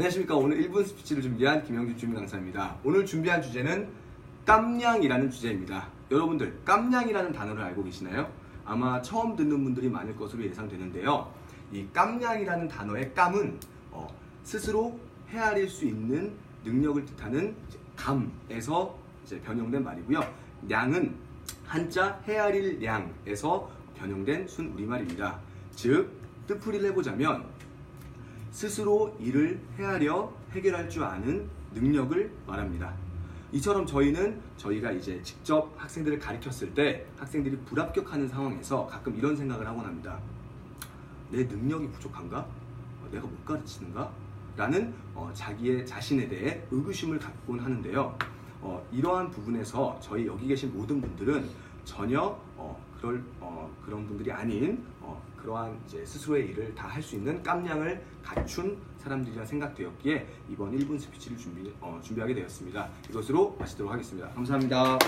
안녕하십니까. 오늘 1분 스피치를 준비한 김영준 주민 강사입니다. 오늘 준비한 주제는 깜냥이라는 주제입니다. 여러분들, 깜냥이라는 단어를 알고 계시나요? 아마 처음 듣는 분들이 많을 것으로 예상되는데요. 이 깜냥이라는 단어의 깜은 어, 스스로 헤아릴 수 있는 능력을 뜻하는 감에서 이제 변형된 말이고요. 량은 한자 헤아릴 량에서 변형된 순 우리말입니다. 즉 뜻풀이를 해보자면 스스로 일을 헤아려 해결할 줄 아는 능력을 말합니다. 이처럼 저희는 저희가 이제 직접 학생들을 가르쳤을 때 학생들이 불합격하는 상황에서 가끔 이런 생각을 하곤 합니다. 내 능력이 부족한가? 어, 내가 못 가르치는가? 라는 어, 자기의 자신에 대해 의구심을 갖곤 하는데요. 어, 이러한 부분에서 저희 여기 계신 모든 분들은 전혀 어, 그럴 어, 그런 분들이 아닌 어, 그러한 이제 스스로의 일을 다 할 수 있는 깜냥을 갖춘 사람들이라 생각되었기에 이번 1분 스피치를 준비 어, 준비하게 되었습니다. 이것으로 마치도록 하겠습니다. 감사합니다.